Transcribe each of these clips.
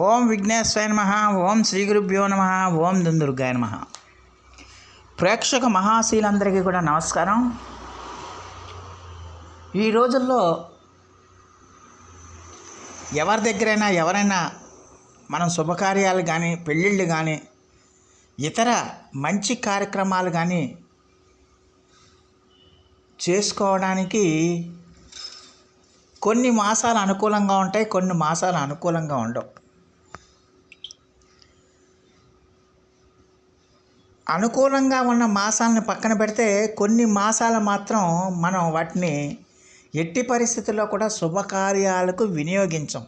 ఓం విఘ్నేశ్వరాయ నమ ఓం శ్రీ గురుభ్యో నమ ఓం దుందుర్గాయ నమ. ప్రేక్షక మహాశీలందరికీ కూడా నమస్కారం. ఈ రోజుల్లో ఎవరి దగ్గరైనా ఎవరైనా మనం శుభకార్యాలు కానీ పెళ్ళిళ్ళు కానీ ఇతర మంచి కార్యక్రమాలు కానీ చేసుకోవడానికి కొన్ని మాసాలు అనుకూలంగా ఉంటాయి కొన్ని మాసాలు అనుకూలంగా ఉండవు. అనుకూలంగా ఉన్న మాసాలను పక్కన పెడితే కొన్ని మాసాలు మాత్రం మనం వాటిని ఎట్టి పరిస్థితుల్లో కూడా శుభకార్యాలకు వినియోగించం.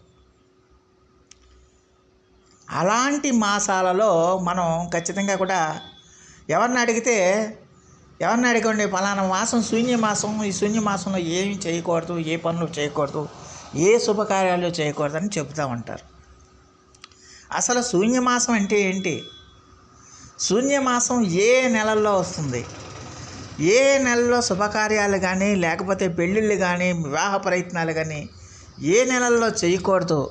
అలాంటి మాసాలలో మనం ఖచ్చితంగా కూడా ఎవరిని అడిగితే ఎవరిని అడగండి ఫలానా మాసం శూన్య మాసం ఈ శూన్య మాసంలో ఏమి చేయకూడదు ఏ పనులు చేయకూడదు ఏ శుభకార్యాలు చేయకూడదు అని చెబుతూ ఉంటారు. అసలు శూన్యమాసం అంటే ఏంటి? శూన్యమాసం ఏ నెలల్లో వస్తుంది? ఏ నెలలో శుభకార్యాలు కానీ లేకపోతే పెళ్ళిళ్ళు కానీ వివాహ ప్రయత్నాలు కానీ ఏ నెలల్లో చేయకూడదు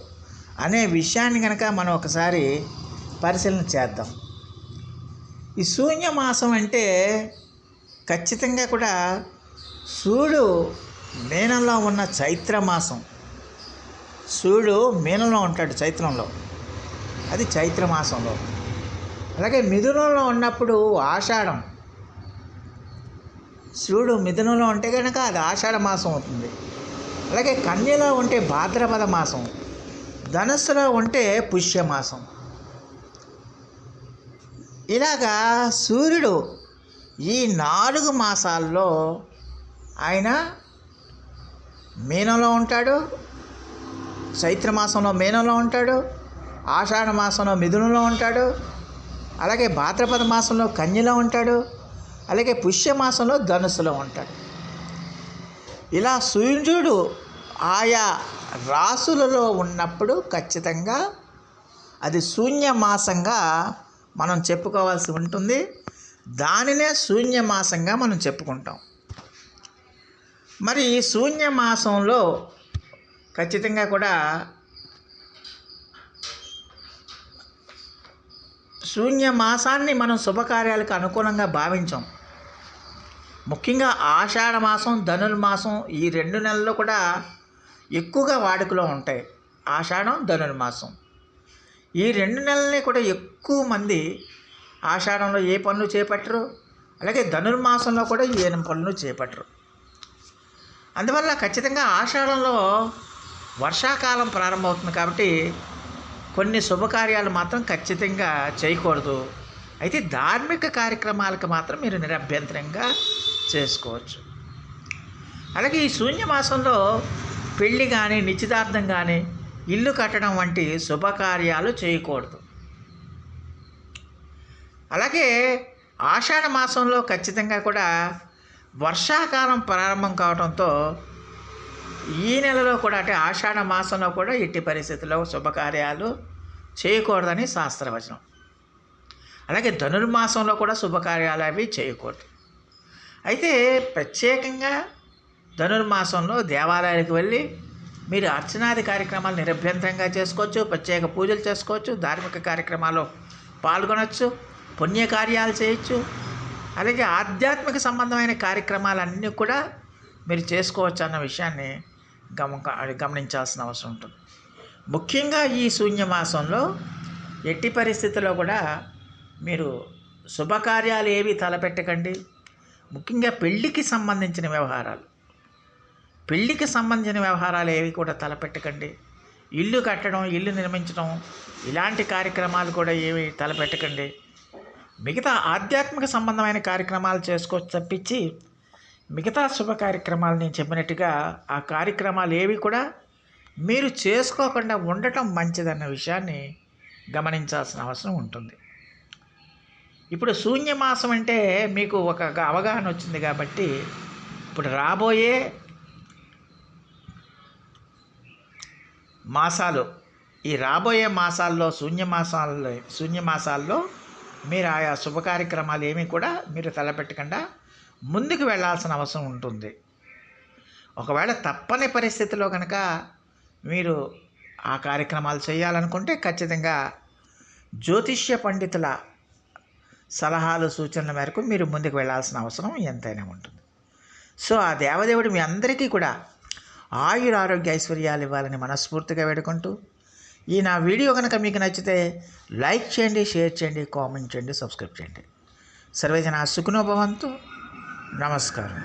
అనే విషయాన్ని కనుక మనం ఒకసారి పరిశీలన చేద్దాం. ఈ శూన్యమాసం అంటే ఖచ్చితంగా కూడా సూర్యుడు మీనంలో ఉన్న చైత్ర మాసం సూర్యుడు మీనంలో ఉంటాడు చైత్రంలో. అది చైత్ర మాసంలో అలాగే మిథునంలో ఉన్నప్పుడు ఆషాఢం. శివుడు మిథునంలో ఉంటే కనుక అది ఆషాఢ మాసం అవుతుంది. అలాగే కన్యలో ఉంటే భాద్రపద మాసం. ధనుస్సులో ఉంటే పుష్యమాసం ఇలాగా సూర్యుడు ఈ నాలుగు మాసాల్లో ఆయన మీనంలో ఉంటాడు చైత్ర మాసంలో మీనంలో ఉంటాడు ఆషాఢ మాసంలో మిథునంలో ఉంటాడు అలాగే భాద్రపద మాసంలో కన్యలో ఉంటాడు అలాగే పుష్యమాసంలో ధనుసులో ఉంటాడు. ఇలా సూర్యుడు ఆయా రాసులలో ఉన్నప్పుడు ఖచ్చితంగా అది శూన్యమాసంగా మనం చెప్పుకోవాల్సి ఉంటుంది. దానినే శూన్యమాసంగా మనం చెప్పుకుంటాం. మరి ఈ శూన్యమాసంలో ఖచ్చితంగా కూడా శూన్య మాసాన్ని మనం శుభకార్యాలకు అనుకూలంగా భావించాం. ముఖ్యంగా ఆషాఢ మాసం ధనుర్మాసం ఈ రెండు నెలల్లో కూడా ఎక్కువగా వాడుకలో ఉంటాయి. ఆషాఢం ధనుర్మాసం. ఈ రెండు నెలల్ని కూడా ఎక్కువ మంది ఆషాఢంలో ఏ పనులు చేపట్టరు అలాగే ధనుర్మాసంలో కూడా ఏ పనులు చేపట్టరు. అందువల్ల ఖచ్చితంగా ఆషాఢంలో వర్షాకాలం ప్రారంభమవుతుంది కాబట్టి కొన్ని శుభకార్యాలు మాత్రం ఖచ్చితంగా చేయకూడదు. అయితే ధార్మిక కార్యక్రమాలకు మాత్రం మీరు నిరభ్యంతరంగా చేసుకోవచ్చు. అలాగే ఈ శూన్యమాసంలో పెళ్ళి కానీ నిశ్చితార్థం కానీ ఇల్లు కట్టడం వంటి శుభకార్యాలు చేయకూడదు. అలాగే ఆషాఢ మాసంలో ఖచ్చితంగా కూడా వర్షాకాలం ప్రారంభం కావడంతో ఈ నెలలో కూడా అంటే ఆషాఢ మాసంలో కూడా ఎట్టి పరిస్థితుల్లో శుభకార్యాలు చేయకూడదని శాస్త్రవచనం. అలాగే ధనుర్మాసంలో కూడా శుభకార్యాలు అవి చేయకూడదు. అయితే ప్రత్యేకంగా ధనుర్మాసంలో దేవాలయాలకు వెళ్ళి మీరు అర్చనాది కార్యక్రమాలు నిరభ్యంతరంగా చేసుకోవచ్చు ప్రత్యేక పూజలు చేసుకోవచ్చు ధార్మిక కార్యక్రమాల్లో పాల్గొనవచ్చు పుణ్యకార్యాలు చేయొచ్చు అలాగే ఆధ్యాత్మిక సంబంధమైన కార్యక్రమాలన్నీ కూడా మీరు చేసుకోవచ్చు అన్న విషయాన్ని గమ గమనించాల్సిన అవసరం ఉంటుంది. ముఖ్యంగా ఈ శూన్యమాసంలో ఎట్టి పరిస్థితుల్లో కూడా మీరు శుభకార్యాలు ఏవి తలపెట్టకండి. ముఖ్యంగా పెళ్ళికి సంబంధించిన వ్యవహారాలు. పెళ్ళికి సంబంధించిన వ్యవహారాలు ఏవి కూడా తలపెట్టకండి. ఇల్లు కట్టడం ఇల్లు నిర్మించడం ఇలాంటి కార్యక్రమాలు కూడా ఏవి తలపెట్టకండి. మిగతా ఆధ్యాత్మిక సంబంధమైన కార్యక్రమాలు చేసుకోవచ్చు తప్పించి మిగతా శుభ కార్యక్రమాలు నేను చెప్పినట్టుగా ఆ కార్యక్రమాలు ఏవి కూడా మీరు చేసుకోకుండా ఉండటం మంచిదన్న విషయాన్ని గమనించాల్సిన అవసరం ఉంటుంది. ఇప్పుడు శూన్యమాసం అంటే మీకు ఒక అవగాహన వచ్చింది కాబట్టి ఇప్పుడు రాబోయే మాసాలు ఈ రాబోయే మాసాల్లో శూన్యమాసాల్లో శూన్యమాసాల్లో మీరు ఆయా శుభ కార్యక్రమాలు ఏమీ కూడా మీరు తలపెట్టకుండా ముందుకు వెళ్ళాల్సిన అవసరం ఉంటుంది. ఒకవేళ తప్పని పరిస్థితిలో కనుక మీరు ఆ కార్యక్రమాలు చేయాలనుకుంటే ఖచ్చితంగా జ్యోతిష్య పండితుల సలహాలు సూచనల మేరకు మీరు ముందుకు వెళ్ళాల్సిన అవసరం ఎంతైనా ఉంటుంది. సో ఆ దేవదేవుడు మీ అందరికీ కూడా ఆయుర ఆరోగ్య ఐశ్వర్యాలు ఇవ్వాలని మనస్ఫూర్తిగా వేడుకుంటూ ఈ నా వీడియో కనుక మీకు నచ్చితే లైక్ చేయండి షేర్ చేయండి కామెంట్ చేయండి సబ్స్క్రైబ్ చేయండి. సర్వేజన సుఖనోభవంతు నమస్కారం